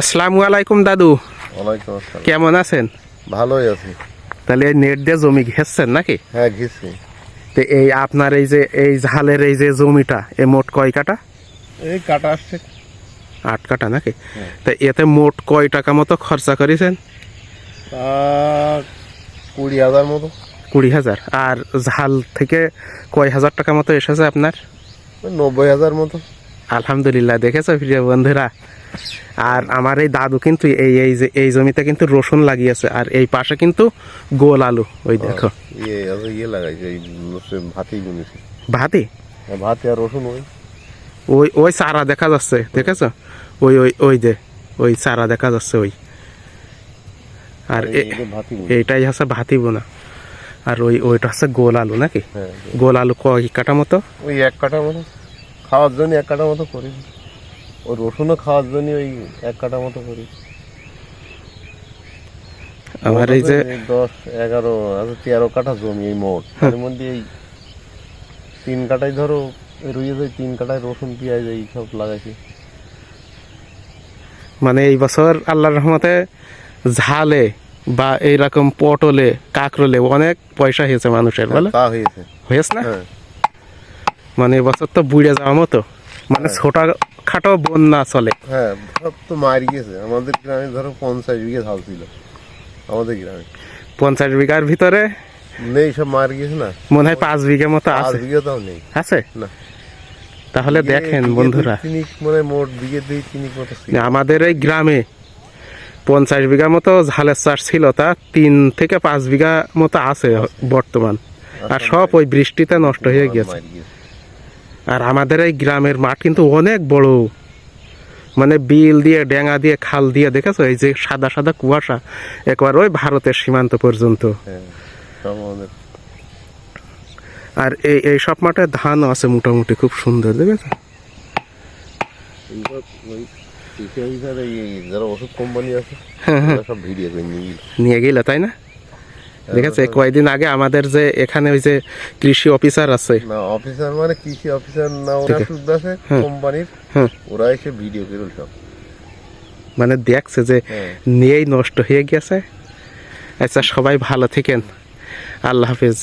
আসসালামু আলাইকুম দাদু। ওয়ালাইকুম আসসালাম। কেমন আছেন? ভালোই আছি। তাহলে এই নেট দিয়ে জমি ঘেসছেন নাকি? হ্যাঁ ঘিসি তো এই আপনার এই যে এই ঝালের এই যে জমিটা এ মোট কয় কাটা এই কাটা আসছে। আট কাটা নাকি? তো এতে মোট কয় টাকা মতো খরচা করেছেন? কুড়ি হাজার মতো। কুড়ি হাজার। আর ঝাল থেকে কয় হাজার টাকা মতো এসেছে আপনার? নব্বই হাজার মতো। আলহামদুলিল্লাহ দেখেছ প্রিয় বন্ধুরা? আর আমার এই দাদু কিন্তু এই এই যে এই জমিতে কিন্তু রসুন লাগিয়েছে আর এই পাশে কিন্তু গোল আলু ওই দেখো। ইয়ে আছে ইয়ে ভাতি হ্যাঁ, আর রসুন ওই। ওই ওই চারা দেখা যাচ্ছে দেখেছ? ওই ওই ওই যে ওই চারা দেখা যাচ্ছে ওই। আর এই ভাতি এইটাই হচ্ছে ভাতি বোনা। আর ওই ওইটা হচ্ছে গোল আলু নাকি? হ্যাঁ গোল আলু। কয় কাটা মতো? ওই এক কাটা মতো। খাওয়ার জন্য এক কাটা মতো করি। ওই রসুনও খাওয়ার জন্য ওই এক কাটা মতো করি। আমার এই যে দশ এগারো আছে তেরো কাঠা জমি এই মোট। তার মধ্যে এই তিন কাটায় ধরো রুইয়ে তিন কাটায় রসুন পেঁয়াজ এই সব লাগাইছি। মানে এই বছর আল্লাহর রহমতে ঝালে বা এইরকম পটলে কাকরলে অনেক পয়সা হয়েছে মানুষের বলে? হয়েছে। হয়েছে না? হ্যাঁ। মানে এবছর তো বুড়ে যাওয়ার মতো। মানে ছোট খাটো বন্যা চলে। হ্যাঁ সব তো মার গিয়েছে আমাদের গ্রামে ধরো পঞ্চাশ বিঘে ধাল ছিল। আমাদের গ্রামে। পঞ্চাশ বিঘার ভিতরে নেই সব মার গিয়েছে না? মনে হয় পাঁচ বিঘা মতো আছে। বিঘে তাও নেই। আছে? না। তাহলে দেখেন বন্ধুরা। মানে মোট বিঘে দুই তিনিক মতো আমাদের এই গ্রামে পঞ্চাশ বিঘা মতো ঝালের চাষ ছিল। তা তিন থেকে পাঁচ বিঘা মতো আছে বর্তমান। আর সব ওই বৃষ্টিতে নষ্ট হয়ে গেছে। আর আমাদের এই গ্রামের মাঠ কিন্তু অনেক বড়। মানে বিল দিয়ে ডেঙ্গা দিয়ে খাল দিয়ে দেখেছ? এই যে সাদা সাদা কুয়াশা একবার ওই ভারতের সীমান্ত পর্যন্ত। হ্যাঁ আর এই এই সব মাঠে ধানও আছে মোটামুটি খুব সুন্দর দেখেছ? হ্যাঁ হ্যাঁ। নিয়ে গেলে তাই না? দেখেছ আছে কয়েকদিন আগে আমাদের যে এখানে ওই যে কৃষি অফিসার আছে। না অফিসার মানে কৃষি অফিসার না ওরা শুদ্ধ আছে হ্যাঁ। কোম্পানির হ্যাঁ। ওরা এসে ভিডিও করে সব। মানে দেখছে যে হ্যাঁ। নিয়েই নষ্ট হয়ে গেছে। আচ্ছা সবাই ভালো থেকেন। আল্লাহ হাফেজ।